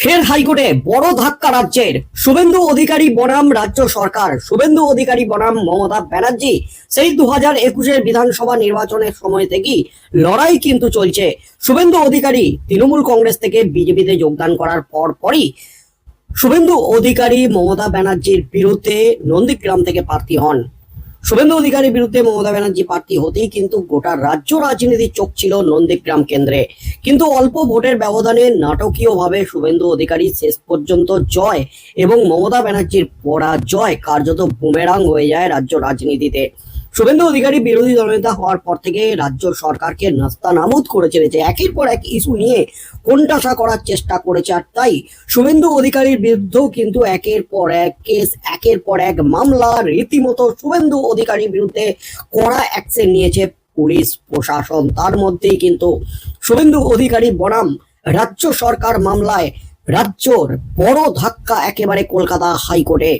ফের হাইকোর্টে বড় ধাক্কা রাজ্যের। শুভেন্দু অধিকারী বনাম রাজ্য সরকার। শুভেন্দু অধিকারী বনাম মমতা ব্যানার্জি। সেই দু হাজার একুশের বিধানসভা নির্বাচনের সময় থেকেই লড়াই কিন্তু চলছে। শুভেন্দু অধিকারী তৃণমূল কংগ্রেস থেকে বিজেপিতে যোগদান করার পর পরই শুভেন্দু অধিকারী মমতা ব্যানার্জির বিরুদ্ধে নন্দীগ্রাম থেকে প্রার্থী হন। শুভেন্দু অধিকারীর বিরুদ্ধে মমতা ব্যানার্জি প্রার্থী হতেই কিন্তু গোটা রাজ্য রাজনীতির চোখ ছিল নন্দীগ্রাম কেন্দ্রে। কিন্তু অল্প ভোটের ব্যবধানে নাটকীয়ভাবে শুভেন্দু অধিকারী শেষ পর্যন্ত জয় এবং মমতা ব্যানার্জির পরাজয় কার্যত বুমেরাং হয়ে যায় রাজ্য রাজনীতিতে। শুভেন্দু অধিকারী বিরোধী দলনেতা হওয়ার পর থেকে রাজ্য সরকারকে নাস্তা নাবুদ করে চলেছে। একের পর এক ইস্যু নিয়ে কোনটাসা করার চেষ্টা করেছে আর তাই শুভেন্দু অধিকারীর বিরুদ্ধেও কিন্তু একের পর এক কেস, একের পর এক মামলা, রীতিমতো শুভেন্দু অধিকারীর বিরুদ্ধে কড়া অ্যাকশন নিয়েছে পুলিশ প্রশাসন। তার মধ্যেই কিন্তু শুভেন্দু অধিকারী বনাম রাজ্য সরকার মামলায় রাজ্যর বড় ধাক্কা একেবারে কলকাতা হাইকোর্টে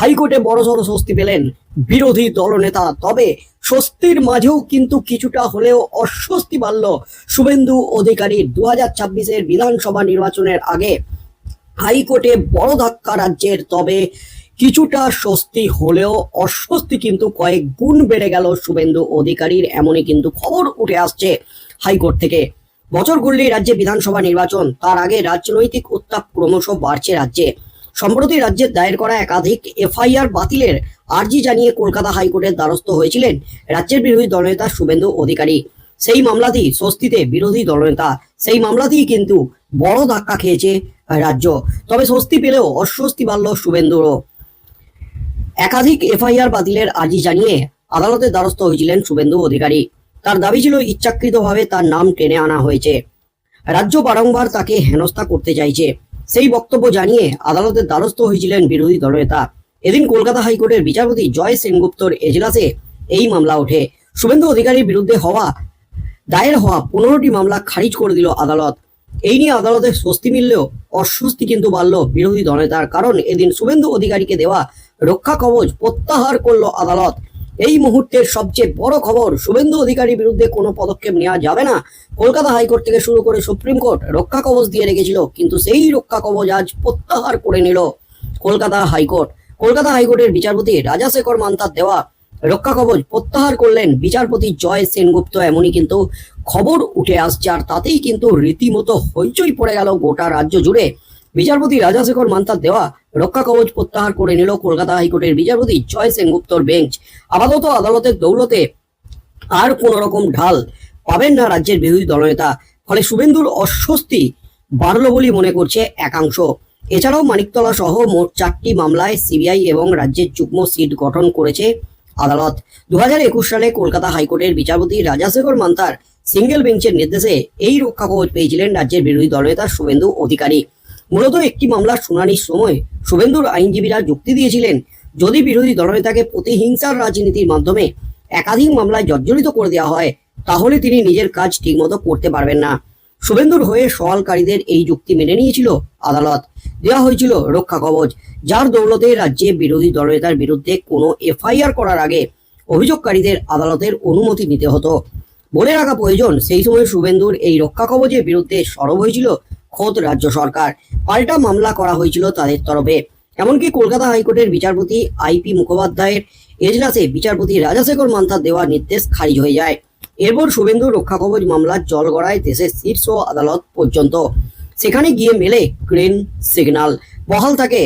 হাইকোর্টে বড়সড় স্বস্তি পেলেন বিরোধী দলনেতা। তবে স্বস্তির মাঝেও কিন্তু কিছুটা হলেও অস্বস্তি বাড়ল শুভেন্দু অধিকারীর দু হাজার ছাব্বিশের বিধানসভা নির্বাচনের আগে। হাইকোর্টে বড় ধাক্কা রাজ্যের, তবে কিছুটা স্বস্তি হলেও অস্বস্তি কিন্তু কয়েক গুণ বেড়ে গেল শুভেন্দু অধিকারীর, এমনই কিন্তু খবর উঠে আসছে হাইকোর্ট থেকে। বছর ঘুরলেই রাজ্যে বিধানসভা নির্বাচন, তার আগে রাজনৈতিক উত্তাপ ক্রমশ বাড়ছে রাজ্যে। সম্প্রতি রাজ্যে দায়ের করা একাধিক এফআইআর বাতিলের আর্জি জানিয়ে কলকাতা হাইকোর্টের দ্বারস্থ হয়েছিলেন রাজ্যের বিরোধী দলনেতা শুভেন্দু অধিকারী। সেই মামলাতেই স্বস্তিতে বিরোধী দলনেতা, সেই মামলাতেই কিন্তু বড় ধাক্কা খেয়েছে রাজ্য। তবে স্বস্তি পেলেও অস্বস্তি বাড়ল শুভেন্দুরও। একাধিক এফআইআর বাতিলের আর্জি জানিয়ে আদালতের দ্বারস্থ হয়েছিলেন শুভেন্দু অধিকারী। তার দাবি ছিল ইচ্ছাকৃতভাবে তার নাম টেনে আনা হয়েছে। রাজ্য বারংবার তাকে হেনস্থা করতে চাইছে। সেই বক্তব্য জানিয়ে আদালতের দ্বারস্থ হয়েছিলেন বিরোধী দলনেতা এদিন কলকাতা হাইকোর্টের বিচারপতি জয় সেনগুপ্তর এজলাসে এই মামলা ওঠে। শুভেন্দু অধিকারীর বিরুদ্ধে হওয়া, দায়ের হওয়া পনেরোটি মামলা খারিজ করে দিল আদালত। এই নিয়ে আদালতের স্বস্তি মিললেও অস্বস্তি কিন্তু বাড়ল বিরোধী দলনেতার কারণ এদিন শুভেন্দু অধিকারীকে দেওয়া রক্ষা কবচ প্রত্যাহার করল আদালত। এই মুহূর্তের সবচেয়ে বড় খবর, শুভেন্দু অধিকারীর বিরুদ্ধে কোনো পদক্ষেপ নেওয়া যাবে না। কলকাতা হাইকোর্ট থেকে শুরু করে সুপ্রিম কোর্ট রক্ষা কবচ দিয়ে রেখেছিল, কিন্তু সেই রক্ষা কবচ আজ প্রত্যাহার করে নিল কলকাতা হাইকোর্ট। কলকাতা হাইকোর্টের বিচারপতি রাজাশেখর মান্তার দেওয়া রক্ষা কবচ প্রত্যাহার করলেন বিচারপতি জয় সেনগুপ্ত এমনই কিন্তু খবর উঠে আসছে, আর তাতেই কিন্তু রীতিমতো হইচই পড়ে গেল গোটা রাজ্য জুড়ে। বিচারপতি রাজাশেখর মান্তার দেওয়া রক্ষা কবচ প্রত্যাহার করে নিল কলকাতা হাইকোর্টের বিচারপতি জয় সেনগুপ্তর বেঞ্চ। আপাতত আদালতের দৌলতে আর কোন রকম ঢাল পাবেন না রাজ্যের বিরোধী দলনেতা। ফলে শুভেন্দুর অস্বস্তি বাড়ল বলে মনে করছে একাংশ। এছাড়াও মানিকতলা সহ মোট চারটি মামলায় সিবিআই এবং রাজ্যের যুগ্ম সিট গঠন করেছে আদালত। দু হাজার একুশ সালে কলকাতা হাইকোর্টের বিচারপতি রাজাশেখর মান্তার সিঙ্গেল বেঞ্চের নির্দেশে এই রক্ষা কবচ পেয়েছিলেন রাজ্যের বিরোধী দলনেতা শুভেন্দু অধিকারী। মূলত একটি মামলার শুনানির সময় শুভেন্দুর আইনজীবীরা যুক্তি দিয়েছিলেন, যদি বিরোধী দলনেতাকে প্রতিহিংসার রাজনীতির মাধ্যমে একাধিক মামলায় জর্জরিত করে দেওয়া হয়, তাহলে তিনি নিজের কাজ ঠিকমতো করতে পারবেন না। শুভেন্দুর হয়ে সওয়ালকারীদের এই যুক্তি মেনে নিয়েছিল আদালত। দেওয়া হয়েছিল রক্ষা কবচ, যার দৌলতে রাজ্যে বিরোধী দলনেতার বিরুদ্ধে কোনো এফআইআর করার আগে অভিযোগকারীদের আদালতের অনুমতি নিতে হতো। বলে রাখা প্রয়োজন, সেই সময় শুভেন্দুর এই রক্ষা কবচের বিরুদ্ধে সরব হয়েছিল খোদ রাজ্য সরকার। পাল্টা মামলা করা হয়েছিল তাদের তরফে। এমনকি কলকাতা হাইকোর্টের বিচারপতি আইপি মুখোপাধ্যায়ের এজলাসে বিচারপতি রাজাশেখর মান্থার দেওয়া নির্দেশ খারিজ হয়ে যায়। এরপর শুভেন্দুর রক্ষা কবচ মামলার জল গড়ায় দেশের শীর্ষ আদালত পর্যন্ত। সেখানে গিয়ে মেলে গ্রিন সিগন্যাল বহাল থাকে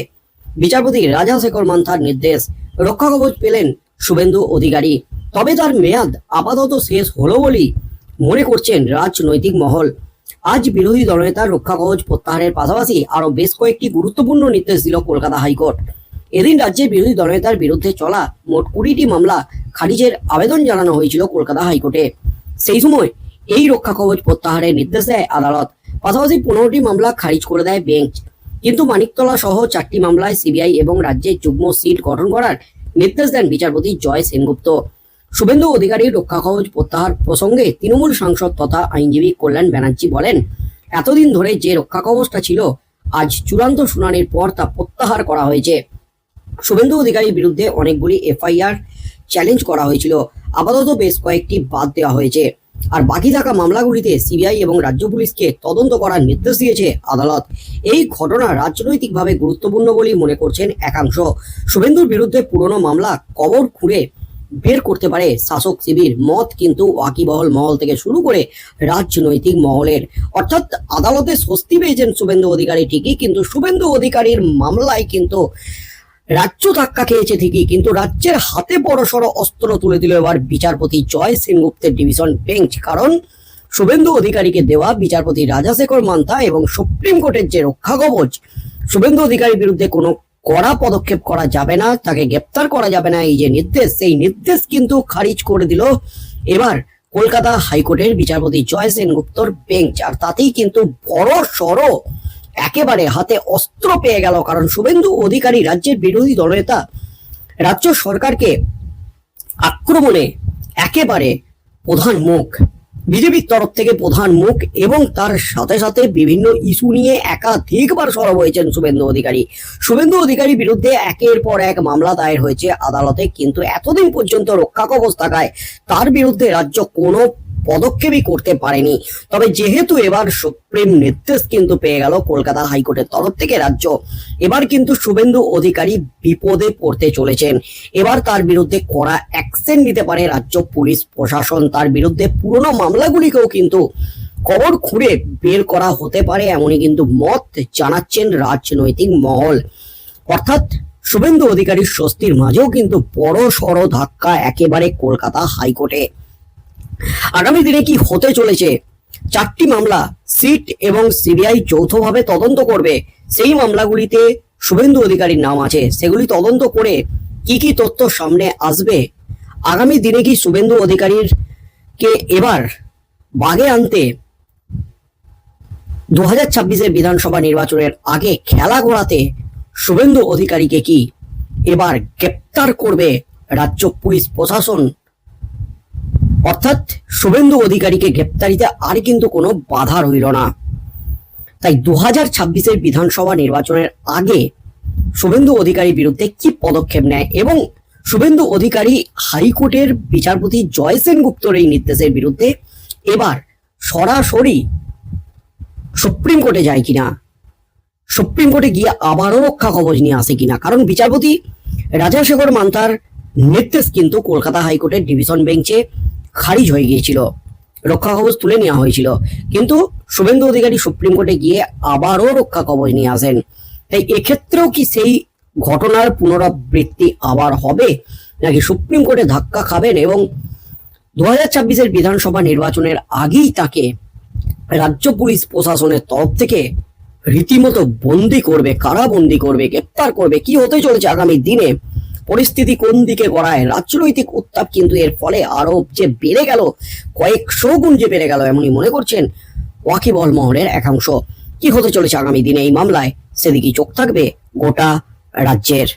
বিচারপতি রাজাশেখর মান্থার নির্দেশ। রক্ষা কবচ পেলেন শুভেন্দু অধিকারী। তবে তার মেয়াদ আপাতত শেষ হলো বলেই মনে করছেন রাজনৈতিক মহল। আজ বিরোধী দলনেতার রক্ষা কবচ প্রত্যাহারের পাশাপাশি আরও বেশ কয়েকটি গুরুত্বপূর্ণ নির্দেশ দিল কলকাতা হাইকোর্ট। এদিন রাজ্যের বিরোধী দলনেতার বিরুদ্ধে চলা মোট কুড়িটি মামলা খারিজের আবেদন জানানো হয়েছিল কলকাতা হাইকোর্টে। সেই সময় এই রক্ষা কবচ প্রত্যাহারের নির্দেশ দেয় আদালত। পাশাপাশি পনেরোটি মামলা খারিজ করে দেয় বেঞ্চ। কিন্তু মানিকতলা সহ চারটি মামলায় সিবিআই এবং রাজ্যের যুগ্ম সিট গঠন করার নির্দেশ দেন বিচারপতি জয় সেনগুপ্ত। শুভেন্দু অধিকারীর রক্ষা কবচ প্রত্যাহার প্রসঙ্গে তৃণমূল সাংসদ তথা আইনজীবী কল্যাণ ব্যানার্জি বলেন, এতদিন ধরে যে রক্ষা কবচটা ছিল, আজ চূড়ান্ত শুনানির পর তা প্রত্যাহার করা হয়েছে। শুভেন্দু অধিকারীর বিরুদ্ধে অনেকগুলি এফআইআর চ্যালেঞ্জ করা হয়েছিল। আপাতত বেশ কয়েকটি বাদ দেওয়া হয়েছে। আর বাকি থাকা মামলাগুলিতে সিবিআই এবং রাজ্য পুলিশকে তদন্ত করার নির্দেশ দিয়েছে আদালত। এই ঘটনা রাজনৈতিকভাবে গুরুত্বপূর্ণ বলেই মনে করছেন একাংশ। শুভেন্দুর বিরুদ্ধে পুরনো মামলা কবর খুঁড়ে বের করতে পারে শাসক শিবির মত কিন্তু ওয়াকিবহল মহল থেকে শুরু করে রাজনৈতিক মহলের। অর্থাৎ আদালতে স্বস্তি পেয়েছেন শুভেন্দু অধিকারী ঠিকই, কিন্তু শুভেন্দু অধিকারীর মামলায় কিন্তু রাজ্য ধাক্কা খেয়েছে ঠিকই, কিন্তু রাজ্যের হাতে বড়সড় অস্ত্র তুলে দিল এবার বিচারপতি জয় সেনগুপ্তের ডিভিশন বেঞ্চ। কারণ শুভেন্দু অধিকারীকে দেওয়া বিচারপতি রাজাশেখর মান্থা এবং সুপ্রিম কোর্টের যে রক্ষা কবচ শুভেন্দু অধিকারীর বিরুদ্ধে কোনো কড়া পদক্ষেপ করা যাবে না, তাকে গ্রেপ্তার করা যাবে না, এই যে নির্দেশ, সেই নির্দেশ কিন্তু খারিজ করে দিল। এবার কলকাতা হাইকোর্টের বিচারপতি জয় সেনগুপ্তর বেঞ্চ, আর তাতেই কিন্তু বড় সড়, একেবারে হাতে অস্ত্র পেয়ে গেল। কারণ শুভেন্দু অধিকারী রাজ্যের বিরোধী দলনেতা, রাজ্য সরকারকে আক্রমণে একেবারে প্রধান মুখ। বিজেপির তরফ থেকে প্রধান মুখ এবং তার সাথে সাথে বিভিন্ন ইস্যু নিয়ে একাধিকবার সরব হয়েছেন শুভেন্দু অধিকারী। শুভেন্দু অধিকারী বিরুদ্ধে একের পর এক মামলা দায়ের হয়েছে আদালতে, কিন্তু এতদিন পর্যন্ত রক্ষা কবচ থাকায় তার বিরুদ্ধে রাজ্য কোনো পদক্ষেপই করতে পারেনি। তবে যেহেতু এবার সুপ্রিম নির্দেশ কিন্তু পেয়ে গেল কলকাতা হাইকোর্টের তরফ থেকে রাজ্য, এবার কিন্তু শুভেন্দু অধিকারী বিপদে পড়তে চলেছেন। এবার তার বিরুদ্ধে কড়া অ্যাকশন নিতে পারে রাজ্য পুলিশ প্রশাসন। তার বিরুদ্ধে পুরনো মামলাগুলিকেও কিন্তু কবর খুঁড়ে বের করা হতে পারে এমনই কিন্তু মত জানাচ্ছেন রাজনৈতিক মহল। অর্থাৎ শুভেন্দু অধিকারীর স্বস্তির মাঝেও কিন্তু বড় সড় ধাক্কা একেবারে কলকাতা হাইকোর্টে। আগামী দিনে কি হতে চলেছে? চারটি মামলা সিট এবং সিবিআই যৌথভাবে তদন্ত করবে। সেই মামলাগুলিতে শুভেন্দু অধিকারীর নাম আছে। সেগুলি তদন্ত করে কি কি তথ্য সামনে আসবে? আগামী দিনে কি শুভেন্দু অধিকারীর কে এবার বাগে আনতে দু হাজার ছাব্বিশের বিধানসভা নির্বাচনের আগে খেলা ঘোরাতে শুভেন্দু অধিকারীকে কি এবার গ্রেপ্তার করবে রাজ্য পুলিশ প্রশাসন? অর্থাৎ শুভেন্দু অধিকারীকে গ্রেপ্তারিতে আর কিন্তু কোনো বাধা রইল না। তাই দু হাজার ছাব্বিশের বিধানসভা নির্বাচনের আগে শুভেন্দু অধিকারীর বিরুদ্ধে কি পদক্ষেপ নেয় এবং শুভেন্দু অধিকারী হাইকোর্টের বিচারপতি জয় সেনগুপ্তর এই নির্দেশের বিরুদ্ধে এবার সরাসরি সুপ্রিম কোর্টে যায় কিনা? সুপ্রিম কোর্টে গিয়ে আবারও রক্ষা কবচ নিয়ে আসে কিনা? কারণ বিচারপতি রাজাশেখর মান্তার নির্দেশ কিন্তু কলকাতা হাইকোর্টের ডিভিশন বেঞ্চে খারিজ হয়ে গিয়েছিল। রক্ষা কবচ তুলে নেওয়া হয়েছিল। কিন্তু শুভেন্দু অধিকারী সুপ্রিম কোর্টে গিয়ে আবারও রক্ষা কবচ নিয়ে আসেন। তাই এক্ষেত্রেও কি সেই ঘটনার পুনরাবৃত্তি আবার হবে? নাকি সুপ্রিম কোর্টে ধাক্কা খাবেন এবং দু হাজার বিধানসভা নির্বাচনের আগেই তাকে রাজ্য পুলিশ প্রশাসনের তরফ থেকে রীতিমতো বন্দি করবে, কারাবন্দি করবে, গ্রেপ্তার করবে? কি হতে চলেছে আগামী দিনে? পরিস্থিতি কোন দিকে গড়ায়? রাজনৈতিক উত্তাপ কিন্তু এর ফলে আরও যে বেড়ে গেল, কয়েকশো গুণ যে বেড়ে গেল এমনই মনে করছেন ওয়াকিবল মহলের একাংশ। কি হতে চলেছে আগামী দিনে এই মামলায়? সেদিকে চোখ থাকবে গোটা রাজ্যের।